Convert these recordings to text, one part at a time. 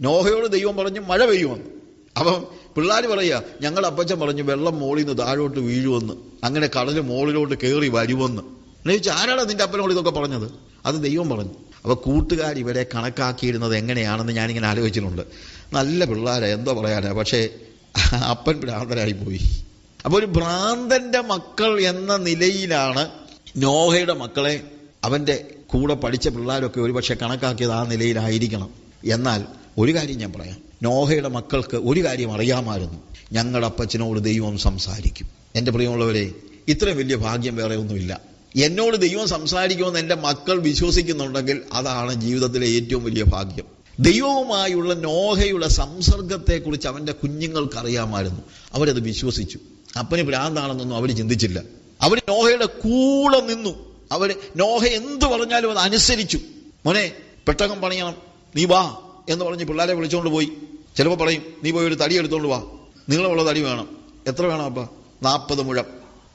നോഹയോട് ദൈവം പറഞ്ഞു മഴ പെയ്യുമെന്ന്. അപ്പം പിള്ളേർ പറയുക ഞങ്ങൾ അപ്പച്ചൻ പറഞ്ഞു വെള്ളം മോളിൽ നിന്ന് താഴോട്ട് വീഴുമെന്ന്. അങ്ങനെ കടൽ മോളിലോട്ട് കയറി വരുമെന്ന്. എന്ന് ചോദിച്ചാൽ ആരാണ് നിന്റെ അപ്പനോട് ഇതൊക്കെ പറഞ്ഞത്? അത് ദൈവം പറഞ്ഞു. അപ്പോൾ കൂട്ടുകാർ ഇവരെ കണക്കാക്കിയിരുന്നത് എങ്ങനെയാണെന്ന് ഞാനിങ്ങനെ ആലോചിച്ചിട്ടുണ്ട്. നല്ല പിള്ളേരെ എന്തോ പറയാനാ. പക്ഷേ അപ്പൻ ഭ്രാന്തരായി പോയി. അപ്പോൾ ഒരു ഭ്രാന്തന്റെ മക്കൾ എന്ന നിലയിലാണ് നോഹയുടെ മക്കളെ അവന്റെ കൂടെ പഠിച്ച പിള്ളേരൊക്കെ ഒരുപക്ഷെ കണക്കാക്കിയത് ആ നിലയിലായിരിക്കണം. എന്നാൽ ഒരു കാര്യം ഞാൻ പറയാം. നോഹയുടെ മക്കൾക്ക് ഒരു കാര്യം അറിയാമായിരുന്നു. ഞങ്ങളുടെ അപ്പച്ചനോട് ദൈവം സംസാരിക്കും. എന്റെ പ്രിയമുള്ളവരെ ഇത്രയും വലിയ ഭാഗ്യം വേറെ ഒന്നുമില്ല. എന്നോട് ദൈവം സംസാരിക്കുമെന്ന് എന്റെ മക്കൾ വിശ്വസിക്കുന്നുണ്ടെങ്കിൽ അതാണ് ജീവിതത്തിലെ ഏറ്റവും വലിയ ഭാഗ്യം. ദൈവവുമായുള്ള നോഹയുടെ സംസർഗത്തെക്കുറിച്ച് അവന്റെ കുഞ്ഞുങ്ങൾക്ക് അറിയാമായിരുന്നു. അവരത് വിശ്വസിച്ചു. അപ്പന് ഭ്രാന്താണെന്നൊന്നും അവർ ചിന്തിച്ചില്ല. അവർ നോഹയുടെ കൂടെ നിന്നു. അവർ നോഹ എന്തു പറഞ്ഞാലും അത് അനുസരിച്ചു. മോനെ പെട്ടകം പണിയണം. നീ വാ. എന്ന് പറഞ്ഞ് പിള്ളേരെ വിളിച്ചുകൊണ്ട് പോയി. ചിലപ്പോൾ പറയും നീ പോയി ഒരു തടി എടുത്തോണ്ട് വാ. നീളമുള്ള തടി വേണം. എത്ര വേണം അപ്പ? നാൽപ്പത് മുഴം.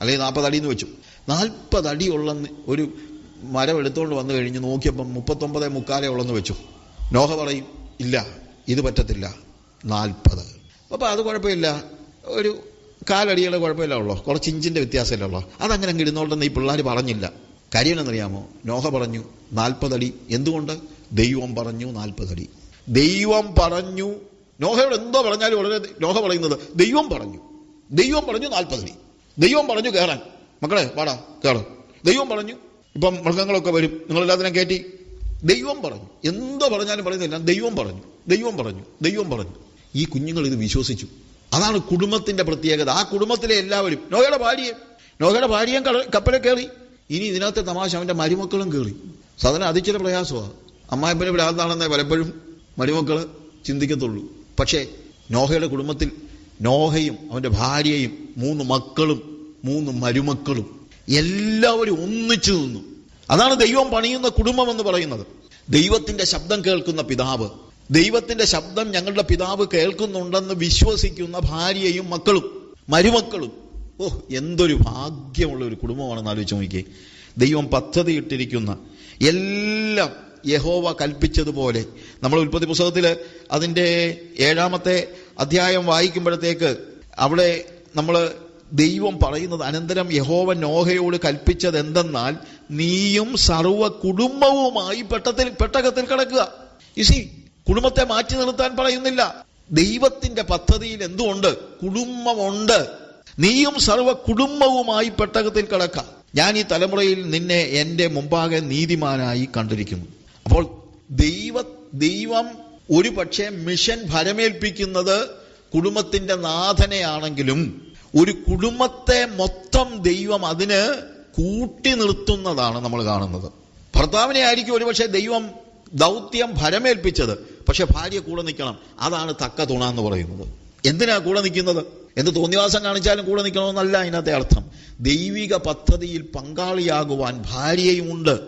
അല്ലെങ്കിൽ നാൽപ്പത് അടി എന്ന് വെച്ചു നാൽപ്പത് അടിയുള്ള ഒരു മരം എടുത്തുകൊണ്ട് വന്നു കഴിഞ്ഞ് നോക്കിയപ്പം മുപ്പത്തൊമ്പതേ മുക്കാലേ ഉള്ളെന്ന് വെച്ചു. നോഹ പറയും ഇല്ല ഇത് പറ്റത്തില്ല. നാൽപ്പത് അപ്പം അത് കുഴപ്പമില്ല. ഒരു കാലടിയുടെ കുഴപ്പമില്ല ഉള്ളോ? കുറച്ച് ഇഞ്ചിന്റെ വ്യത്യാസമല്ലേ ഉള്ളോ? അതങ്ങനെ അങ്ങ് ഇരുന്നോണ്ടെന്ന് ഈ പിള്ളേർ പറഞ്ഞില്ല. കാര്യം എന്നറിയാമോ നോഹ പറഞ്ഞു നാൽപ്പതടി എന്തുകൊണ്ട്? ദൈവം പറഞ്ഞു നാൽപ്പതടി ദൈവം പറഞ്ഞു. നോഹയോട് എന്തോ പറഞ്ഞാലും വളരെ നോഹ പറയുന്നത് ദൈവം പറഞ്ഞു. ദൈവം പറഞ്ഞു നാൽപ്പതിനി. ദൈവം പറഞ്ഞു കയറാൻ മക്കളെ വാടാ കയറും ദൈവം പറഞ്ഞു ഇപ്പം മൃഗങ്ങളൊക്കെ വരും. നിങ്ങളെല്ലാത്തിനും കയറ്റി ദൈവം പറഞ്ഞു. എന്തോ പറഞ്ഞാലും പറയുന്നില്ല. ദൈവം പറഞ്ഞു. ദൈവം പറഞ്ഞു. ദൈവം പറഞ്ഞു. ഈ കുഞ്ഞുങ്ങൾ ഇത് വിശ്വസിച്ചു. അതാണ് കുടുംബത്തിന്റെ പ്രത്യേകത. ആ കുടുംബത്തിലെ എല്ലാവരും. നോഹയുടെ ഭാര്യയും. നോഹയുടെ ഭാര്യയും കപ്പലെ കയറി ഇനി ഇതിനകത്തെ തമാശ അവന്റെ മരുമക്കളും കയറി സാധാരണ അതിച്ചിരി പ്രയാസമാണ് അമ്മായപ്പന് ഭ്രാന്താണെന്നേ പലപ്പോഴും മരുമക്കൾ ചിന്തിക്കത്തുള്ളൂ. പക്ഷേ നോഹയുടെ കുടുംബത്തിൽ നോഹയും അവന്റെ ഭാര്യയും മൂന്ന് മക്കളും മൂന്ന് മരുമക്കളും എല്ലാവരും ഒന്നിച്ചു നിന്നു. അതാണ് ദൈവം പണിയുന്ന കുടുംബം എന്ന് പറയുന്നത്. ദൈവത്തിന്റെ ശബ്ദം കേൾക്കുന്ന പിതാവ് ദൈവത്തിന്റെ ശബ്ദം ഞങ്ങളുടെ പിതാവ് കേൾക്കുന്നുണ്ടെന്ന് വിശ്വസിക്കുന്ന ഭാര്യയും മക്കളും മരുമക്കളും. ഓ എന്തൊരു ഭാഗ്യമുള്ള ഒരു കുടുംബമാണെന്ന് ആലോചിച്ച് നോക്കിയേ. ദൈവം പദ്ധതിയിട്ടിരിക്കുന്ന എല്ലാം യഹോവ കൽപ്പിച്ചതുപോലെ. നമ്മൾ ഉൽപ്പത്തി പുസ്തകത്തിൽ അതിന്റെ ഏഴാമത്തെ അധ്യായം വായിക്കുമ്പോഴത്തേക്ക് അവിടെ നമ്മൾ ദൈവം പറയുന്നത് അനന്തരം യഹോവ നോഹയോട് കൽപ്പിച്ചത് എന്തെന്നാൽ നീയും സർവ കുടുംബവുമായി പെട്ടത്തിൽ പെട്ടകത്തിൽ കിടക്കുക. ഇസി കുടുംബത്തെ മാറ്റി നിർത്താൻ പറയുന്നില്ല. ദൈവത്തിന്റെ പദ്ധതിയിൽ എന്തുകൊണ്ട്? കുടുംബമുണ്ട്. നീയും സർവ കുടുംബവുമായി പെട്ടകത്തിൽ കിടക്കാം. ഞാൻ ഈ തലമുറയിൽ നിന്നെ എന്റെ മുമ്പാകെ നീതിമാനായി കണ്ടിരിക്കുന്നു. അപ്പോൾ ദൈവ ദൈവം ഒരു പക്ഷേ മിഷൻ ഭരമേൽപ്പിക്കുന്നത് കുടുംബത്തിന്റെ നാഥനെയാണെങ്കിലും ഒരു കുടുംബത്തെ മൊത്തം ദൈവം അതിന് കൂട്ടി നിർത്തുന്നതാണ് നമ്മൾ കാണുന്നത്. ഭർത്താവിനെ ആയിരിക്കും ഒരുപക്ഷെ ദൈവം ദൗത്യം ഭരമേൽപ്പിച്ചത്. പക്ഷെ ഭാര്യ കൂടെ നിൽക്കണം. അതാണ് തക്ക തുണ എന്ന് പറയുന്നത്. എന്തിനാ കൂടെ നിൽക്കുന്നത്? എന്ത് തോന്നിവാസം കാണിച്ചാലും കൂടെ നിൽക്കണമെന്നല്ല അതിനകത്തെ അർത്ഥം. ദൈവിക പദ്ധതിയിൽ പങ്കാളിയാകുവാൻ ഭാര്യയുമുണ്ട്.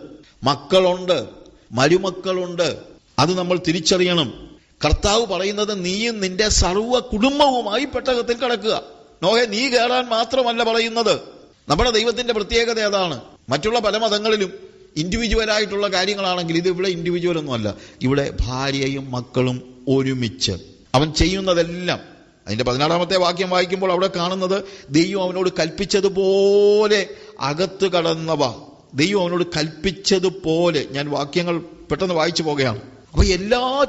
മക്കളുണ്ട്. മരുമക്കളുണ്ട്. അത് നമ്മൾ തിരിച്ചറിയണം. കർത്താവ് പറയുന്നത് നീയും നിന്റെ സർവ കുടുംബവുമായി പെട്ടകത്തിൽ കിടക്കുക. നോഹെ നീ കയറാൻ മാത്രമല്ല പറയുന്നത്. നമ്മുടെ ദൈവത്തിന്റെ പ്രത്യേകത അതാണ് മറ്റുള്ള പല മതങ്ങളിലും ഇൻഡിവിജ്വൽ ആയിട്ടുള്ള കാര്യങ്ങളാണെങ്കിൽ ഇത് ഇവിടെ ഇൻഡിവിജ്വൽ ഒന്നുമല്ല ഇവിടെ ഭാര്യയും മക്കളും ഒരുമിച്ച്. അവൻ ചെയ്യുന്നതെല്ലാം. അതിന്റെ പതിനാറാമത്തെ വാക്യം വായിക്കുമ്പോൾ അവിടെ കാണുന്നത് ദൈവം അവനോട് കൽപ്പിച്ചതുപോലെ അകത്ത് കടന്നവ. ദൈവം അവനോട് കൽപ്പിച്ചതുപോലെ ഞാൻ വാക്യങ്ങൾ പെട്ടെന്ന് വായിച്ചു പോകുകയാണ് അപ്പൊ എല്ലാ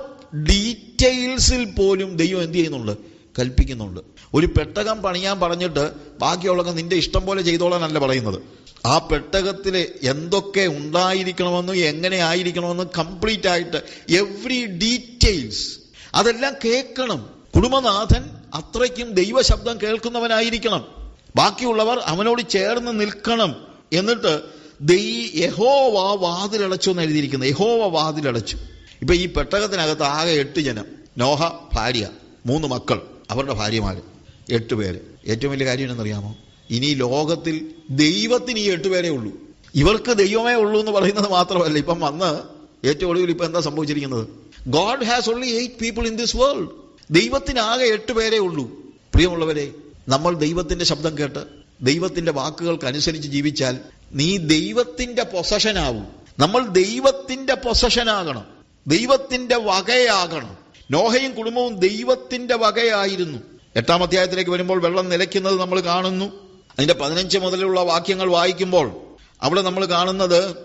ഡീറ്റെയിൽസിൽ പോലും ദൈവം എന്ത് ചെയ്യുന്നുണ്ട്? കൽപ്പിക്കുന്നുണ്ട്. ഒരു പെട്ടകം പണിയാൻ പറഞ്ഞിട്ട് ബാക്കിയുള്ളത് നിന്റെ ഇഷ്ടം പോലെ ചെയ്തോളാനല്ല പറയുന്നത്. ആ പെട്ടകത്തിൽ എന്തൊക്കെ ഉണ്ടായിരിക്കണമെന്നും എങ്ങനെ ആയിരിക്കണമെന്നും കംപ്ലീറ്റ് ആയിട്ട് എവ്രി ഡീറ്റെയിൽസ് അതെല്ലാം കേൾക്കണം. കുടുംബനാഥൻ അത്രയ്ക്കും ദൈവശബ്ദം കേൾക്കുന്നവനായിരിക്കണം. ബാക്കിയുള്ളവർ അവനോട് ചേർന്ന് നിൽക്കണം. എന്നിട്ട് ദൈ യഹോവ വാതിലടച്ചു എന്ന് എഴുതിയിരിക്കുന്നത്. യഹോവ വാതിലടച്ചു. ഇപ്പൊ ഈ പെട്ടകത്തിനകത്ത് ആകെ എട്ട് ജനം. നോഹ ഭാര്യ മൂന്ന് മക്കൾ. അവരുടെ ഭാര്യമാര്. എട്ട് പേര്. ഏറ്റവും വലിയ കാര്യം എന്നറിയാമോ ഇനി ലോകത്തിൽ ദൈവത്തിന് ഈ എട്ട് ഉള്ളൂ. ഇവർക്ക് ദൈവമേ ഉള്ളൂ എന്ന് പറയുന്നത് മാത്രമല്ല. ഇപ്പം വന്ന് ഏറ്റവും ഒടുവിൽ ഇപ്പം എന്താ സംഭവിച്ചിരിക്കുന്നത്? God has only eight people in this world ദൈവത്തിനാകെ എട്ട് പേരേ ഉള്ളൂ. പ്രിയമുള്ളവരെ നമ്മൾ ദൈവത്തിന്റെ ശബ്ദം കേട്ട് ദൈവത്തിന്റെ വാക്കുകൾക്ക് അനുസരിച്ച് ജീവിച്ചാൽ നീ ദൈവത്തിന്റെ പൊസഷൻ ആവും നമ്മൾ ദൈവത്തിന്റെ പൊസഷൻ ആകണം ദൈവത്തിന്റെ വകയാകണം. നോഹയും കുടുംബവും ദൈവത്തിന്റെ വകയായിരുന്നു. എട്ടാം അധ്യായത്തിലേക്ക് വരുമ്പോൾ വെള്ളം നിലയ്ക്കുന്നത് നമ്മൾ കാണുന്നു. അതിന്റെ പതിനഞ്ച് മുതലുള്ള വാക്യങ്ങൾ വായിക്കുമ്പോൾ അവിടെ നമ്മൾ കാണുന്നത്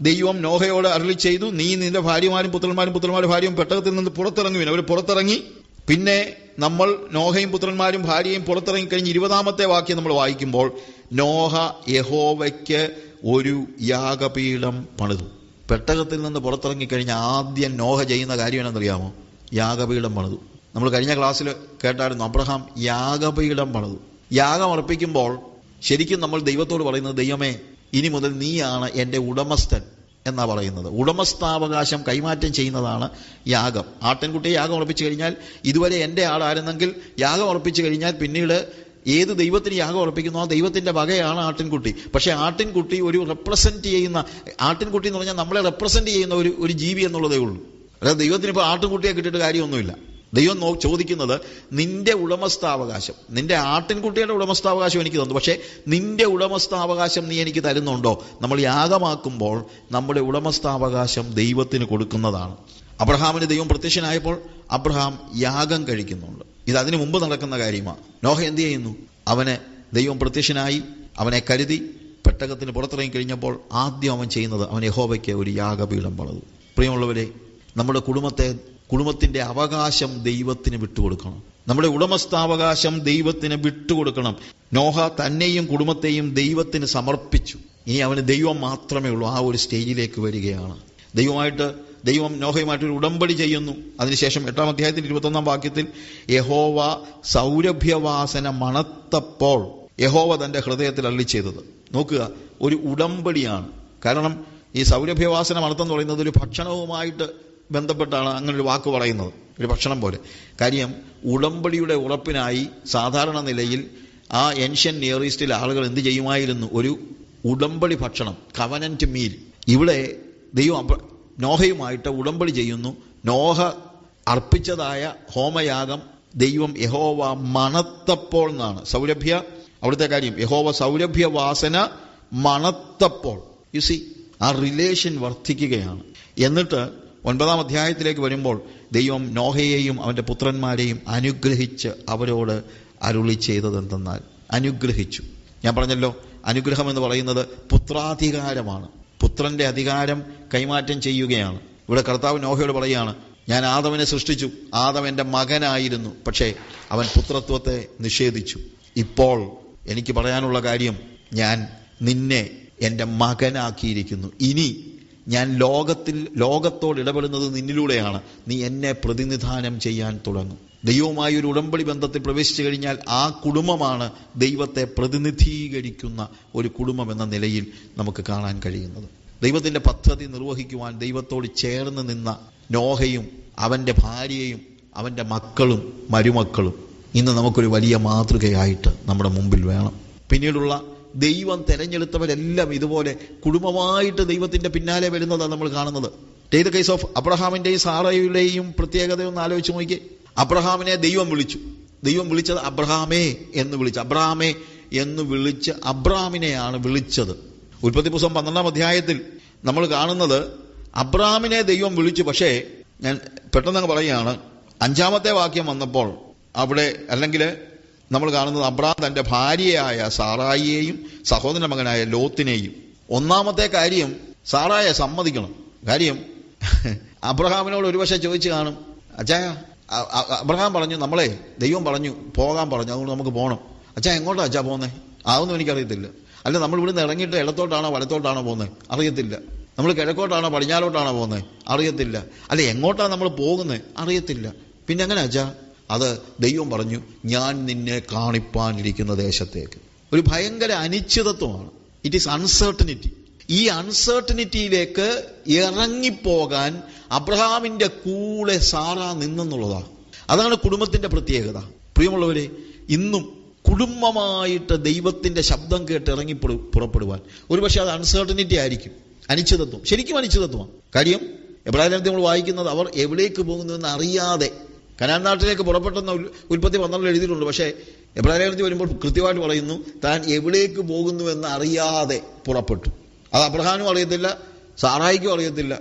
ദൈവം നോഹയോട് അരളി ചെയ്തു നീ നിന്റെ ഭാര്യമാരും പുത്രന്മാരും പുത്രന്മാരുടെ ഭാര്യയും പെട്ടകത്തിൽ നിന്ന് പുറത്തിറങ്ങുവിൻ. അവർ പുറത്തിറങ്ങി. പിന്നെ നമ്മൾ നോഹയും പുത്രന്മാരും ഭാര്യയും പുറത്തിറങ്ങി കഴിഞ്ഞ് ഇരുപതാമത്തെ വാക്യം നമ്മൾ വായിക്കുമ്പോൾ നോഹ യഹോവയ്ക്ക് ഒരു യാഗപീഠം പണിതു. പെട്ടകത്തിൽ നിന്ന് പുറത്തിറങ്ങി കഴിഞ്ഞ ആദ്യം നോഹ ചെയ്യുന്ന കാര്യം എന്നറിയാമോ യാഗപീഠം പണിതു. നമ്മൾ കഴിഞ്ഞ ക്ലാസ്സിൽ കേട്ടായിരുന്നു അബ്രഹാം യാഗപീഠം പണിതു. യാഗം അർപ്പിക്കുമ്പോൾ ശരിക്കും നമ്മൾ ദൈവത്തോട് പറയുന്നത് ദൈവമേ ഇനി മുതൽ നീയാണ് എന്റെ ഉടമസ്ഥൻ. എന്നാ പറയുന്നത്. ഉടമസ്ഥാവകാശം കൈമാറ്റം ചെയ്യുന്നതാണ് യാഗം. ആട്ടിൻകുട്ടിയെ യാഗം ഉറപ്പിച്ചു കഴിഞ്ഞാൽ ഇതുവരെ എന്റെ ആളായിരുന്നെങ്കിൽ യാഗം ഉറപ്പിച്ചു കഴിഞ്ഞാൽ പിന്നീട് ഏത് ദൈവത്തിന് യാഗം ഉറപ്പിക്കുന്നു ആ ദൈവത്തിന്റെ വകയാണ് ആട്ടിൻകുട്ടി. പക്ഷേ ആട്ടിൻകുട്ടി ഒരു റെപ്രസെന്റ് ചെയ്യുന്ന ആട്ടിൻകുട്ടി എന്ന് പറഞ്ഞാൽ നമ്മളെ റെപ്രസെന്റ് ചെയ്യുന്ന ഒരു ഒരു ജീവി എന്നുള്ളതേ ഉള്ളൂ. അതായത് ദൈവത്തിന് ഇപ്പോൾ ആട്ടിൻകുട്ടിയെ കിട്ടിയിട്ട് കാര്യമൊന്നുമില്ല. ദൈവം നോ ചോദിക്കുന്നത് നിന്റെ ഉടമസ്ഥാവകാശം. നിന്റെ ആട്ടിൻകുട്ടിയുടെ ഉടമസ്ഥാവകാശം എനിക്ക് തന്നു. പക്ഷേ നിന്റെ ഉടമസ്ഥാവകാശം നീ എനിക്ക് തരുന്നുണ്ടോ? നമ്മൾ യാഗമാക്കുമ്പോൾ നമ്മുടെ ഉടമസ്ഥാവകാശം ദൈവത്തിന് കൊടുക്കുന്നതാണ്. അബ്രഹാമിന് ദൈവം പ്രത്യക്ഷനായപ്പോൾ അബ്രഹാം യാഗം കഴിക്കുന്നുണ്ട്. ഇത് അതിനു മുമ്പ് നടക്കുന്ന കാര്യമാണ്. നോഹ എന്ത് ചെയ്യുന്നു? അവന് ദൈവം പ്രത്യക്ഷനായി അവനെ കരുതി പെട്ടകത്തിന് പുറത്തിറങ്ങി കഴിഞ്ഞപ്പോൾ ആദ്യം അവൻ ചെയ്യുന്നത് അവൻ യഹോബയ്ക്ക് ഒരു യാഗപീഠം പണിതു. പ്രിയമുള്ളവരെ നമ്മുടെ കുടുംബത്തെ കുടുംബത്തിന്റെ അവകാശം ദൈവത്തിന് വിട്ടുകൊടുക്കണം. നമ്മുടെ ഉടമസ്ഥാവകാശം ദൈവത്തിന് വിട്ടുകൊടുക്കണം. നോഹ തന്നെയും കുടുംബത്തെയും ദൈവത്തിന് സമർപ്പിച്ചു. ഇനി അവന് ദൈവം മാത്രമേ ഉള്ളൂ. ആ ഒരു സ്റ്റേജിലേക്ക് വരികയാണ്. ദൈവമായിട്ട് ദൈവം നോഹയുമായിട്ട് ഒരു ഉടമ്പടി ചെയ്യുന്നു. അതിനുശേഷം എട്ടാം അധ്യായത്തിൽ ഇരുപത്തൊന്നാം വാക്യത്തിൽ യഹോവ സൗരഭ്യവാസന മണത്തപ്പോൾ യഹോവ തന്റെ ഹൃദയത്തിൽ അള്ളി ചെയ്തത് നോക്കുക ഒരു ഉടമ്പടിയാണ്. കാരണം ഈ സൗരഭ്യവാസന മണത്തെന്ന് പറയുന്നത് ഒരു ഭക്ഷണവുമായിട്ട് ബന്ധപ്പെട്ടാണ് അങ്ങനെ ഒരു വാക്ക് പറയുന്നത്. ഒരു ഭക്ഷണം പോലെ. കാര്യം ഉടമ്പടിയുടെ ഉറപ്പിനായി സാധാരണ നിലയിൽ ആ ഏൻഷ്യൻ നിയർ ഈസ്റ്റിൽ ആളുകൾ എന്ത് ചെയ്യുമായിരുന്നു? ഒരു ഉടമ്പടി ഭക്ഷണം കവനന്റ് മീൽ ഇവിടെ ദൈവം നോഹയുമായിട്ട് ഉടമ്പടി ചെയ്യുന്നു. നോഹ അർപ്പിച്ചതായ ഹോമയാഗം ദൈവം യഹോവ മണത്തപ്പോൾ എന്നാണ്. സൗരഭ്യ അവിടുത്തെ കാര്യം. യഹോവ സൗരഭ്യ വാസന മണത്തപ്പോൾ. യു സി ആ റിലേഷൻ വർദ്ധിക്കുകയാണ്. എന്നിട്ട് ഒൻപതാം അധ്യായത്തിലേക്ക് വരുമ്പോൾ ദൈവം നോഹയെയും അവന്റെ പുത്രന്മാരെയും അനുഗ്രഹിച്ച് അവരോട് അരുളി ചെയ്തതെന്തെന്നാൽ അനുഗ്രഹിച്ചു. ഞാൻ പറഞ്ഞല്ലോ അനുഗ്രഹം എന്ന് പറയുന്നത് പുത്രാധികാരമാണ്. പുത്രന്റെ അധികാരം കൈമാറ്റം ചെയ്യുകയാണ്. ഇവിടെ കർത്താവ് നോഹയോട് പറയുകയാണ് ഞാൻ ആദവനെ സൃഷ്ടിച്ചു ആദം എന്റെ മകനായിരുന്നു പക്ഷേ അവൻ പുത്രത്വത്തെ നിഷേധിച്ചു. ഇപ്പോൾ എനിക്ക് പറയാനുള്ള കാര്യം ഞാൻ നിന്നെ എന്റെ മകനാക്കിയിരിക്കുന്നു. ഇനി ഞാൻ ലോകത്തിൽ ലോകത്തോട് ഇടപെടുന്നത് നിന്നിലൂടെയാണ്. നീ എന്നെ പ്രതിനിധാനം ചെയ്യാൻ തുടങ്ങും. ദൈവവുമായി ഒരു ഉടമ്പടി ബന്ധത്തിൽ പ്രവേശിച്ചു കഴിഞ്ഞാൽ ആ കുടുംബമാണ് ദൈവത്തെ പ്രതിനിധീകരിക്കുന്ന ഒരു കുടുംബം എന്ന നിലയിൽ നമുക്ക് കാണാൻ കഴിയുന്നത്. ദൈവത്തിന്റെ പദ്ധതി നിർവഹിക്കുവാൻ ദൈവത്തോട് ചേർന്ന് നിന്ന നോഹയും അവന്റെ ഭാര്യയും അവന്റെ മക്കളും മരുമക്കളും ഇന്ന് നമുക്കൊരു വലിയ മാതൃകയായിട്ട് നമ്മുടെ മുമ്പിൽ വേണം. പിന്നീടുള്ള ദൈവം തെരഞ്ഞെടുത്തവരെല്ലാം ഇതുപോലെ കുടുംബമായിട്ട് ദൈവത്തിന്റെ പിന്നാലെ വരുന്നതാണ് നമ്മൾ കാണുന്നത്. ടേത് കേസ് ഓഫ് അബ്രഹാമിന്റെയും സാറയുടെയും പ്രത്യേകത ഒന്ന് ആലോചിച്ച് നോക്കി അബ്രഹാമിനെ ദൈവം വിളിച്ചു. ദൈവം വിളിച്ചത് അബ്രഹാമേ എന്ന് വിളിച്ചു. അബ്രഹാമേ എന്ന് വിളിച്ച് അബ്രാമിനെയാണ് വിളിച്ചത്. ഉൽപ്പത്തി പുസ്തകം പന്ത്രണ്ടാം അധ്യായത്തിൽ നമ്മൾ കാണുന്നത് അബ്രാമിനെ ദൈവം വിളിച്ചു. പക്ഷേ ഞാൻ പെട്ടെന്ന് പറയുകയാണ്. അഞ്ചാമത്തെ വാക്യം വന്നപ്പോൾ അവിടെ അല്ലെങ്കിൽ നമ്മൾ കാണുന്നത് അബ്രാം തന്റെ ഭാര്യയായ സാറായിയെയും സഹോദര മകനായ ലോത്തിനെയും. ഒന്നാമത്തെ കാര്യം സാറായെ സമ്മതിക്കണം. കാര്യം അബ്രഹാമിനോട് ഒരു പക്ഷേ ചോദിച്ചു കാണും അച്ചായ അബ്രഹാം പറഞ്ഞു നമ്മളെ ദൈവം പറഞ്ഞു പോകാൻ പറഞ്ഞു അതുകൊണ്ട് നമുക്ക് പോകണം അച്ഛാ എങ്ങോട്ടാ അച്ഛാ പോകുന്നത് അതൊന്നും എനിക്കറിയത്തില്ല. അല്ല നമ്മൾ ഇവിടുന്ന് ഇറങ്ങിയിട്ട് ഇടത്തോട്ടാണോ വലത്തോട്ടാണോ പോകുന്നത് അറിയത്തില്ല. നമ്മൾ കിഴക്കോട്ടാണോ പടിഞ്ഞാറോട്ടാണോ പോകുന്നത് അറിയത്തില്ല. അല്ല എങ്ങോട്ടാണ് നമ്മൾ പോകുന്നത് അറിയത്തില്ല. പിന്നെ എങ്ങനെ അച്ഛാ? അത് ദൈവം പറഞ്ഞു ഞാൻ നിന്നെ കാണിപ്പാനിരിക്കുന്ന ദേശത്തേക്ക്. ഒരു ഭയങ്കര അനിശ്ചിതത്വമാണ്. ഇറ്റ് ഈസ് അൺസർട്ടനിറ്റി ഈ അൺസർട്ടനിറ്റിയിലേക്ക് ഇറങ്ങിപ്പോകാൻ അബ്രഹാമിന്റെ കൂടെ സാറ നിന്നെന്നുള്ളതാണ്. അതാണ് കുടുംബത്തിന്റെ പ്രത്യേകത. പ്രിയമുള്ളവരെ ഇന്നും കുടുംബമായിട്ട് ദൈവത്തിന്റെ ശബ്ദം കേട്ട് ഇറങ്ങി പുറ- പുറപ്പെടുവാൻ. ഒരുപക്ഷെ അത് അൺസർട്ടനിറ്റി ആയിരിക്കും. അനിശ്ചിതത്വം. ശരിക്കും അനിശ്ചിതത്വമാണ്. കാര്യം എബ്രാഹിം നമ്മൾ വായിക്കുന്നത് അവർ എവിടേക്ക് പോകുന്നുവെന്ന് അറിയാതെ കനാൻ നാട്ടിലേക്ക് പുറപ്പെട്ടെന്ന ഉൽ- ഉൽപ്പത്തി പന്ത്രണ്ടിൽ എഴുതിയിട്ടുണ്ട്. പക്ഷേ എബ്രാഹിം വരുമ്പോൾ കൃത്യമായിട്ട് പറയുന്നു താൻ എവിടേക്ക് പോകുന്നുവെന്ന് അറിയാതെ പുറപ്പെട്ടു. അത് അബ്രഹാനും അറിയത്തില്ല സാറായിക്കും അറിയത്തില്ല.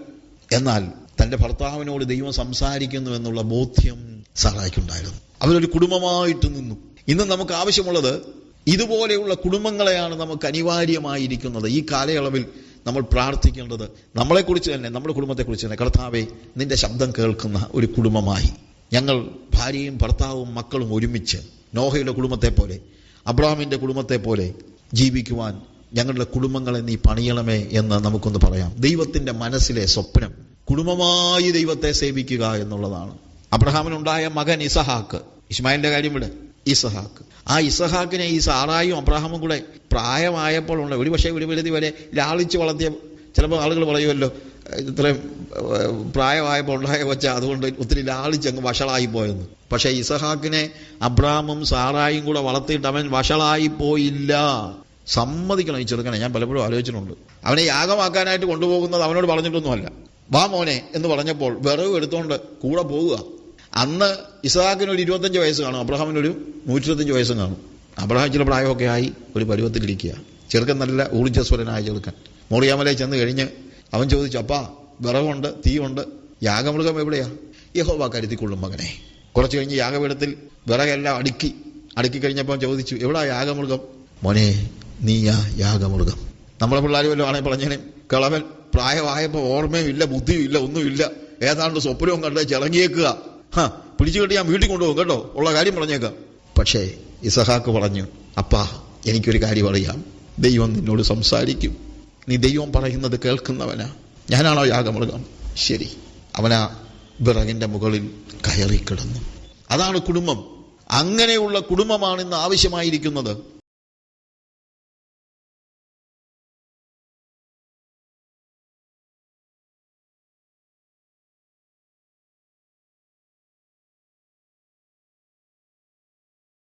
എന്നാൽ തന്റെ ഭർത്താവിനോട് ദൈവം സംസാരിക്കുന്നു എന്നുള്ള ബോധ്യം സാറായിക്കുണ്ടായിരുന്നു. അവരൊരു കുടുംബമായിട്ട് നിന്നു. ഇന്ന് നമുക്ക് ആവശ്യമുള്ളത് ഇതുപോലെയുള്ള കുടുംബങ്ങളെയാണ് നമുക്ക് അനിവാര്യമായിരിക്കുന്നത്. ഈ കാലയളവിൽ നമ്മൾ പ്രാർത്ഥിക്കേണ്ടത് നമ്മളെക്കുറിച്ച് തന്നെ നമ്മുടെ കുടുംബത്തെക്കുറിച്ച് തന്നെ. കർത്താവെ നിന്റെ ശബ്ദം കേൾക്കുന്ന ഒരു കുടുംബമായി. ഞങ്ങൾ ഭാര്യയും ഭർത്താവും മക്കളും ഒരുമിച്ച് നോഹയുടെ കുടുംബത്തെ പോലെ അബ്രാമിന്റെ കുടുംബത്തെ പോലെ ജീവിക്കുവാൻ ഞങ്ങളുടെ കുടുംബങ്ങളെ നീ പണിയണമേ എന്ന് നമുക്കൊന്ന് പറയാം. ദൈവത്തിന്റെ മനസ്സിലെ സ്വപ്നം കുടുംബമായി ദൈവത്തെ സേവിക്കുക എന്നുള്ളതാണ്. അബ്രഹാമിനുണ്ടായ മകൻ ഇസഹാക്ക്. ഇസ്മായിലിന്റെ കാര്യം ഇവിടെ ഇസഹാക്ക്. ആ ഇസഹാക്കിനെ ഈ സാറായും അബ്രഹാമും കൂടെ പ്രായമായപ്പോൾ ഉണ്ട്. ഒരു പക്ഷേ ഒരു പരിധി വരെ ലാളിച്ച് വളർത്തിയ ചിലപ്പോൾ ആളുകൾ പറയുമല്ലോ ഇത്രയും പ്രായമായപ്പോൾ ഉണ്ടായ കൊച്ച അതുകൊണ്ട് ഒത്തിരി ലാളിച്ച് അങ്ങ് വഷളായി പോയെന്ന് പക്ഷേ ഇസഹാക്കിനെ അബ്രാമും സാറായും കൂടെ വളർത്തിയിട്ട് അവൻ വഷളായി പോയില്ല. സമ്മതിക്കണം ഈ ചെറുക്കനെ ഞാൻ പലപ്പോഴും ആലോചിച്ചിട്ടുണ്ട്. അവനെ യാഗമാക്കാനായിട്ട് കൊണ്ടുപോകുന്നത് അവനോട് പറഞ്ഞിട്ടൊന്നുമല്ല. വാ മോനെ എന്ന് പറഞ്ഞപ്പോൾ വിറവ് എടുത്തുകൊണ്ട് കൂടെ പോവുക അന്ന് ഇസഹാക്കിന് ഒരു ഇരുപത്തഞ്ച് വയസ്സ് കാണും അബ്രഹാമിനൊരു നൂറ്റിരുപത്തഞ്ച് വയസ്സും കാണും. അബ്രഹാം ചില പ്രായമൊക്കെ ആയി ഒരു പരുവത്തിലിരിക്കുക. ചെറുക്കൻ നല്ല ഊർജസ്വരനായ ചെറുക്കൻ. മോറിയാമലയിൽ ചെന്ന് കഴിഞ്ഞ് അവൻ ചോദിച്ചു അപ്പാ വിറവുണ്ട് തീയുണ്ട് യാഗമൃഗം എവിടെയാ? യഹോവ കരുതിക്കൊള്ളും മകനെ. കുറച്ച് കഴിഞ്ഞ് യാഗപീഠത്തിൽ വിറകെല്ലാം അടുക്കി അടുക്കി കഴിഞ്ഞപ്പോൾ ചോദിച്ചു എവിടാ യാഗമൃഗം? മോനെ നീയാ യാഗമൃഗം. നമ്മളെ പിള്ളേർ വല്ലതും ആണെങ്കിൽ പറഞ്ഞേനെ. കിളവൻ പ്രായമായപ്പോൾ ഓർമ്മയും ഇല്ല ബുദ്ധിയും ഇല്ല ഒന്നുമില്ല ഏതാണ്ട് സ്വപ്നവും കണ്ട് ചിളങ്ങിയേക്കുക ഹാ പിടിച്ചു കെട്ടി ഞാൻ വീട്ടിൽ കൊണ്ടുപോകും കേട്ടോ. ഉള്ള കാര്യം പറഞ്ഞേക്കാം. പക്ഷേ ഇസഹാക്ക് പറഞ്ഞു അപ്പാ എനിക്കൊരു കാര്യം അറിയാം. ദൈവം നിന്നോട് സംസാരിക്കും. നീ ദൈവം പറയുന്നത് കേൾക്കുന്നവനാ. ഞാനാണോ യാഗമൃഗം? ശരി. അവനാ വിറകിന്റെ മുകളിൽ കയറി കിടന്നു അതാണ് കുടുംബം. അങ്ങനെയുള്ള കുടുംബമാണ് ഇന്ന് ആവശ്യമായിരിക്കുന്നത്.